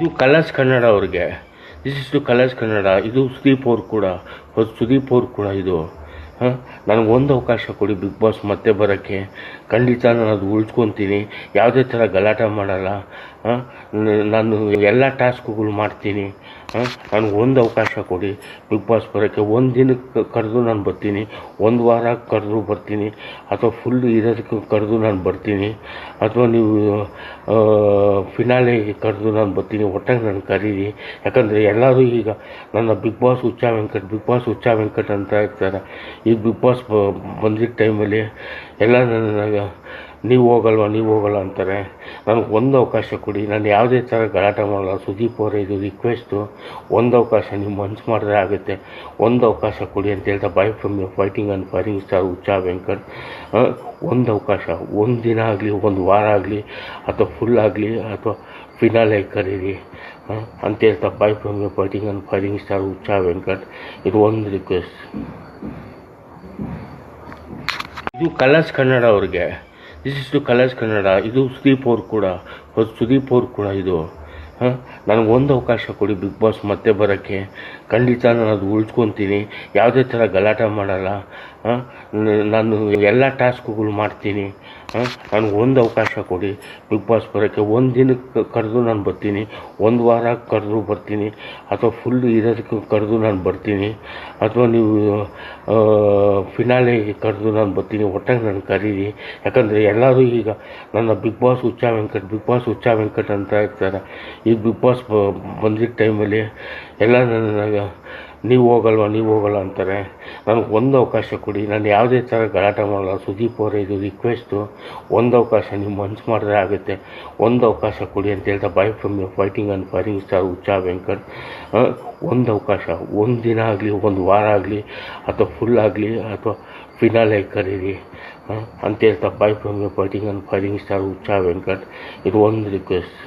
ಇದು ಕಲರ್ಸ್ ಕನ್ನಡ ಅವ್ರಿಗೆ. This is to colors Kannada. ಇದು ಸುದೀಪ್ ಅವ್ರು ಕೂಡ. ಹೊಸ ಸುದೀಪ್ ಅವ್ರು ಕೂಡ ಇದು. ಹಾಂ? ನನಗೊಂದು ಅವಕಾಶ ಕೊಡಿ ಬಿಗ್ ಬಾಸ್ ಮತ್ತೆ ಬರೋಕ್ಕೆ. ಖಂಡಿತ ನಾನು ಅದು ಉಳಿಸ್ಕೊತೀನಿ. ಯಾವುದೇ ಥರ ಗಲಾಟೆ ಮಾಡಲ್ಲ. ನಾನು ಎಲ್ಲ ಟಾಸ್ಕ್ಗಳು ಮಾಡ್ತೀನಿ. ನನಗೆ ಒಂದು ಅವಕಾಶ ಕೊಡಿ. ಬಿಗ್ ಬಾಸ್ ಬರೋಕ್ಕೆ ಒಂದು ದಿನಕ್ಕೆ ಕರೆದು ನಾನು ಬರ್ತೀನಿ. ಒಂದು ವಾರ ಕರೆದು ಬರ್ತೀನಿ. ಅಥವಾ ಫುಲ್ ಇರೋದಕ್ಕೆ ಕರೆದು ನಾನು ಬರ್ತೀನಿ. ಅಥವಾ ನೀವು ಫಿನಾಲೆಗೆ ಕರೆದು ನಾನು ಬರ್ತೀನಿ. ಒಟ್ಟಾಗಿ ನಾನು ಕರೀರಿ. ಯಾಕಂದರೆ ಎಲ್ಲರೂ ಈಗ ನನ್ನ big boss Huccha Venkat big boss Huccha Venkat ಅಂತ ಇರ್ತಾರೆ. ಈ ಬಿಗ್ ಬಾಸ್ ಬಂದಿದ್ದ ಟೈಮಲ್ಲಿ ಎಲ್ಲ ನನ್ನ ನೀವು ಹೋಗಲ್ವ, ನೀವು ಹೋಗಲ್ಲ ಅಂತಾರೆ. ನನಗೆ ಒಂದು ಅವಕಾಶ ಕೊಡಿ. ನಾನು ಯಾವುದೇ ಥರ ಗಲಾಟೆ ಮಾಡಲ್ಲ. ಸುದೀಪ್ ಅವರೇ ಇದು ರಿಕ್ವೆಸ್ಟು ಒಂದು ಅವಕಾಶ ನೀವು ಮನ್ಸು ಮಾಡಿದ್ರೆ ಆಗುತ್ತೆ. ಒಂದು ಅವಕಾಶ ಕೊಡಿ ಅಂತ ಹೇಳ್ತಾ bye from you fighting and firing star Uccha Venkat. ಒಂದು ಅವಕಾಶ. ಒಂದು ದಿನ ಆಗಲಿ, ಒಂದು ವಾರ ಆಗಲಿ, ಅಥವಾ ಫುಲ್ ಆಗಲಿ, ಅಥವಾ ಫಿನಾಲೆ ಕರೀರಿ. ಅಂತ ಹೇಳ್ತಾ bye from you fighting and firing star Uccha Venkat. ಇದು ಒಂದು ರಿಕ್ವೆಸ್ಟ್ ಇದು ಕಲರ್ಸ್ ಕನ್ನಡ ಅವ್ರಿಗೆ. This is to colors Kannada, ಇದು ಸುದೀಪ್ ಅವ್ರು ಕೂಡ ಹೊಸ ಸುದೀಪ್ ಅವ್ರು ಕೂಡ ಇದು. ಹಾಂ? ನನಗೊಂದು ಅವಕಾಶ ಕೊಡಿ ಬಿಗ್ ಬಾಸ್ ಮತ್ತೆ ಬರೋಕ್ಕೆ. ಖಂಡಿತ ನಾನು ಅದು ಉಳಿಸ್ಕೊತೀನಿ. ಯಾವುದೇ ಥರ ಗಲಾಟೆ ಮಾಡಲ್ಲ. ನಾನು ಎಲ್ಲ ಟಾಸ್ಕ್ಗಳು ಮಾಡ್ತೀನಿ. ನನಗೆ ಒಂದು ಅವಕಾಶ ಕೊಡಿ. ಬಿಗ್ ಬಾಸ್ ಬರೋಕ್ಕೆ ಒಂದು ದಿನಕ್ಕೆ ಕರೆದು ನಾನು ಬರ್ತೀನಿ. ಒಂದು ವಾರ ಕರೆದು ಬರ್ತೀನಿ. ಅಥವಾ ಫುಲ್ ಇರೋದಕ್ಕೆ ಕರೆದು ನಾನು ಬರ್ತೀನಿ. ಅಥವಾ ನೀವು ಫಿನಾಲೆಗೆ ಕರೆದು ನಾನು ಬರ್ತೀನಿ. ಒಟ್ಟಾಗಿ ನಾನು ಕರೀರಿ. ಯಾಕಂದರೆ ಎಲ್ಲರೂ ಈಗ ನನ್ನ big boss Huccha Venkat big boss Huccha Venkat ಅಂತ ಇರ್ತಾರೆ. ಈ ಬಿಗ್ ಬಾಸ್ ಬಂದಿದ್ದ ಟೈಮಲ್ಲಿ ಎಲ್ಲ ನನ್ನ ನೀವು ಹೋಗಲ್ವಾ, ನೀವು ಹೋಗಲ್ಲ ಅಂತಾರೆ. ನನಗೆ ಒಂದು ಅವಕಾಶ ಕೊಡಿ. ನಾನು ಯಾವುದೇ ಥರ ಗಲಾಟೆ ಮಾಡಲ್ಲ. ಸುದೀಪ್ ಅವರೇ ಇದು ರಿಕ್ವೆಸ್ಟು ಒಂದು ಅವಕಾಶ ನೀವು ಮನ್ಸು ಮಾಡಿದ್ರೆ ಆಗುತ್ತೆ. ಒಂದು ಅವಕಾಶ ಕೊಡಿ ಅಂತ ಹೇಳ್ತಾ bye from you fighting and firing star Uccha Venkat. ಒಂದು ಅವಕಾಶ. ಒಂದು ದಿನ ಆಗಲಿ, ಒಂದು ವಾರ ಆಗಲಿ, ಅಥವಾ ಫುಲ್ ಆಗಲಿ, ಅಥವಾ ಫಿನಾಲೆ ಕರೀರಿ. ಅಂತ ಹೇಳ್ತಾ bye from you fighting and firing star Uccha Venkat. ಇದು ಒಂದು ರಿಕ್ವೆಸ್ಟ್